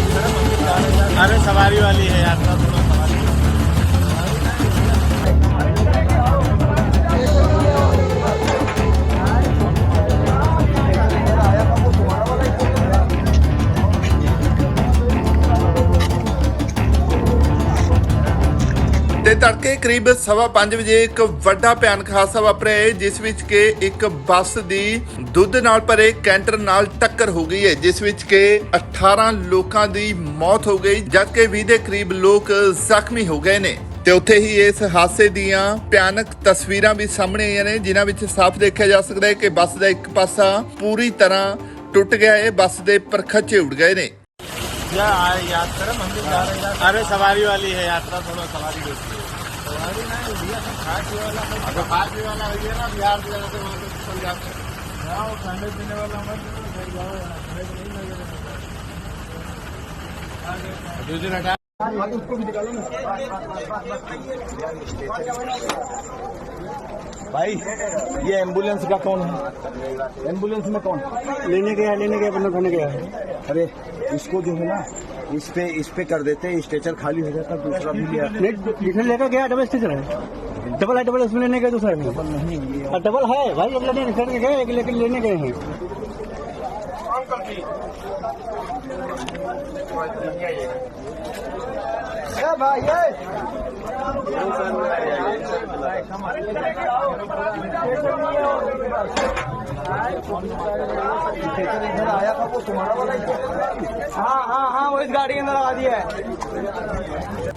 यात्रा सवारी वाली है यात्रा ਤੜਕੇ ਕਰੀਬ ਸਵਾ ਪੰਜ ਵਜੇ ਇੱਕ ਵੱਡਾ ਭਿਆਨਕ ਹਾਦਸਾ ਵਾਪਰਿਆ ਹੈ, ਜਿਸ ਵਿੱਚ ਕਿ ਇੱਕ ਬੱਸ ਦੀ ਦੁੱਧ ਨਾਲ ਭਰੇ ਕੈਂਟਰ ਨਾਲ ਟੱਕਰ ਹੋ ਗਈ ਹੈ, ਜਿਸ ਵਿੱਚ ਕਿ 18 ਲੋਕਾਂ ਦੀ ਮੌਤ ਹੋ ਗਈ, ਜਦਕਿ 20 ਦੇ ਕਰੀਬ ਲੋਕ ਜ਼ਖਮੀ ਹੋ ਗਏ ਨੇ। ਤੇ ਉੱਥੇ ਹੀ ਇਸ ਹਾਦਸੇ ਦੀਆਂ ਭਿਆਨਕ ਤਸਵੀਰਾਂ ਵੀ ਸਾਹਮਣੇ ਆਈਆਂ ਨੇ, ਜਿਨ੍ਹਾਂ ਵਿੱਚ ਸਾਫ਼ ਦੇਖਿਆ ਜਾ ਸਕਦਾ ਹੈ ਕਿ ਬੱਸ ਦਾ ਇੱਕ ਪਾਸਾ ਪੂਰੀ ਤਰ੍ਹਾਂ ਟੁੱਟ ਗਿਆ ਹੈ, ਬੱਸ ਦੇ ਪਰਖਚੇ ਉੱਡ ਗਏ ਨੇ। यात्रा मंदिर जा रहे हैं अरे सवारी वाली है यात्रा थोड़ा सवारी होती है सवारी ना भैया सब खा पी वाला अगर खा पी वाला है ना बिहार से जाते वहाँ से चल जाते जाओ खाने पीने वाला मत जाओ यार नहीं लगे दिन हटा भाई ये एंबुलेंस का कौन है? एंबुलेंस में कौन? लेने गया लेने गया बंदा उठाने गया। अरे इसको जो है ना इस पे इस पे कर देते स्ट्रेचर खाली हो जाता दूसरा भी जिसने लेकर गया डबल स्टेशन है। डबल है डबल उसमें लेने गए दूसरा में नहीं डबल है भाई एक लेने लेने गए एक लेकर लेने गए हैं। Подняли. स्ट्रेचर इधर आया था वो तुम्हारा वाला ही था। हाँ हाँ हाँ वो इस गाड़ी के अंदर लगा दिया है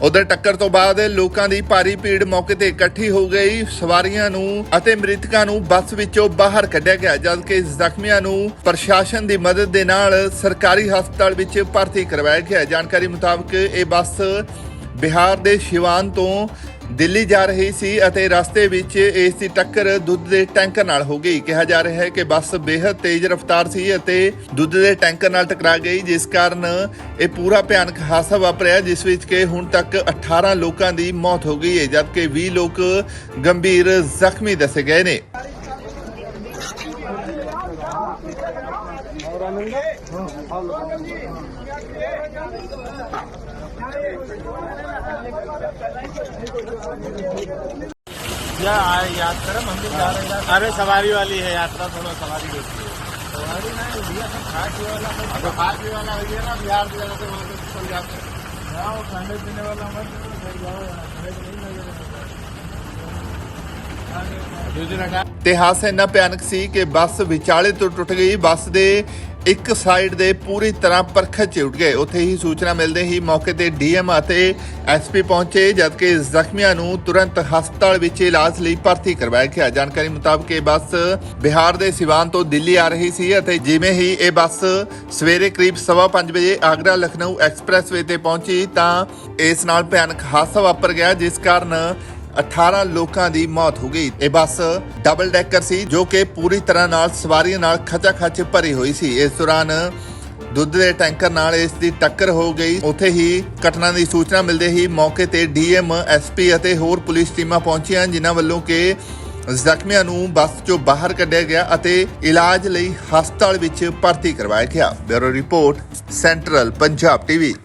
ਉਧਰ ਟੱਕਰ ਤੋਂ ਬਾਅਦ ਲੋਕਾਂ ਦੀ ਭਾਰੀ ਭੀੜ ਮੌਕੇ ਤੇ ਇਕੱਠੀ ਹੋ ਗਈ ਸਵਾਰੀਆਂ ਨੂੰ ਅਤੇ ਮ੍ਰਿਤਕਾਂ ਨੂੰ ਬੱਸ ਵਿੱਚੋਂ ਬਾਹਰ ਕੱਢਿਆ ਗਿਆ ਜਦਕਿ ਜ਼ਖਮੀਆਂ ਨੂੰ ਪ੍ਰਸ਼ਾਸਨ ਦੀ ਮਦਦ ਦੇ ਨਾਲ ਸਰਕਾਰੀ ਹਸਪਤਾਲ ਵਿੱਚ ਭਰਤੀ ਕਰਵਾਇਆ ਗਿਆ ਜਾਣਕਾਰੀ ਮੁਤਾਬਕ ਇਹ ਬੱਸ ਬਿਹਾਰ ਦੇ ਸ਼ਿਵਾਨ ਤੋਂ ਦਿੱਲੀ ਜਾ ਰਹੀ ਸੀ ਅਤੇ ਰਸਤੇ ਵਿੱਚ ਇਸ ਦੀ ਟੱਕਰ ਦੁੱਧ ਦੇ ਟੈਂਕਰ ਨਾਲ ਹੋ ਗਈ। ਕਿਹਾ ਜਾ ਰਿਹਾ ਹੈ ਕਿ ਬੱਸ ਬੇਹੱਦ ਤੇਜ਼ ਰਫ਼ਤਾਰ ਸੀ ਅਤੇ ਦੁੱਧ ਦੇ ਟੈਂਕਰ ਨਾਲ ਟਕਰਾ ਗਈ, ਜਿਸ ਕਾਰਨ ਇਹ ਪੂਰਾ ਭਿਆਨਕ ਹਾਦਸਾ ਵਾਪਰਿਆ, ਜਿਸ ਵਿੱਚ ਕਿ ਹੁਣ ਤੱਕ 18 ਲੋਕਾਂ ਦੀ ਮੌਤ ਹੋ ਗਈ ਹੈ, ਜਦਕਿ 20 ਲੋਕ ਗੰਭੀਰ ਜ਼ਖਮੀ ਦੱਸੇ ਗਏ ਨੇ। या आ- यात्रा मंदिर जा रहे हैं अरे सवारी वाली है यात्रा थोड़ा सवारी होती है सवारी नहीं भैया सब खाने वाला है अगर खाने वाला है ना बिहार से जाते वहाँ से चल जाते हैं हाँ वो खाने पीने वाला मत करो, फिर जाओ यहाँ, खाने को नहीं लगेगा दूसरी हटा ਤੇ ਹਾਦਸਾ ਇੰਨਾ ਭਿਆਨਕ ਸੀ ਕਿ ਬੱਸ ਵਿਚਾਲੇ ਤੋਂ ਟੁੱਟ ਗਈ ਬੱਸ ਦੇ ਇੱਕ ਸਾਈਡ ਦੇ ਪੂਰੀ ਤਰ੍ਹਾਂ ਪਰਖਚ ਉੱਡ ਗਏ। ਉੱਥੇ ਹੀ ਸੂਚਨਾ ਮਿਲਦੇ ਹੀ ਮੌਕੇ ਤੇ ਡੀਐਮ ਅਤੇ ਐਸਪੀ ਪਹੁੰਚੇ, ਜਦਕਿ ਜ਼ਖਮੀਆਂ ਨੂੰ ਤੁਰੰਤ ਹਸਪਤਾਲ ਵਿੱਚ ਇਲਾਜ ਲਈ ਭਰਤੀ ਕਰਵਾਇਆ ਗਿਆ। ਜਾਣਕਾਰੀ ਮੁਤਾਬਕ ਇਹ ਬੱਸ ਬਿਹਾਰ ਦੇ ਸਿਵਾਨ ਤੋਂ ਦਿੱਲੀ ਆ ਰਹੀ ਸੀ ਅਤੇ ਜਿਵੇਂ ਹੀ ਇਹ ਬੱਸ ਸਵੇਰੇ ਕਰੀਬ 5:30 ਵਜੇ ਆਗਰਾ ਲਖਨਊ ਐਕਸਪ੍ਰੈਸਵੇ ਤੇ ਪਹੁੰਚੀ, ਤਾਂ ਇਸ ਨਾਲ ਭਿਆਨਕ ਹਾਦਸਾ ਵਾਪਰ ਗਿਆ, ਜਿਸ ਕਾਰਨ 18 ਲੋਕਾਂ ਦੀ ਮੌਤ ਹੋ ਗਈ। ਇਹ ਬੱਸ ਡਬਲ ਡੈਕਰ ਸੀ, ਜੋ ਕਿ ਪੂਰੀ ਤਰ੍ਹਾਂ ਨਾਲ ਸਵਾਰੀਆਂ ਨਾਲ ਖਚਾ ਭਰੀ ਹੋਈ ਸੀ। ਇਸ ਦੌਰਾਨ ਦੁੱਧ ਦੇ ਟੈਂਕਰ ਨਾਲ ਇਸ ਦੀ ਟੱਕਰ ਹੋ ਗਈ। ਉੱਥੇ ਹੀ ਘਟਨਾ ਦੀ ਸੂਚਨਾ ਮਿਲਦੇ ਹੀ ਮੌਕੇ ਤੇ ਡੀਐਮ, ਐਸਪੀ ਅਤੇ ਹੋਰ ਪੁਲਿਸ ਟੀਮਾਂ ਪਹੁੰਚੀਆਂ, ਜਿਨ੍ਹਾਂ ਵੱਲੋਂ ਕਿ ਜ਼ਖਮੀਆਂ ਨੂੰ ਬੱਸ ਚੋਂ ਬਾਹਰ ਕੱਢਿਆ ਗਿਆ ਅਤੇ ਇਲਾਜ ਲਈ ਹਸਪਤਾਲ ਵਿੱਚ ਭਰਤੀ ਕਰਵਾਇਆ ਗਿਆ। Bureau report, central Punjab TV.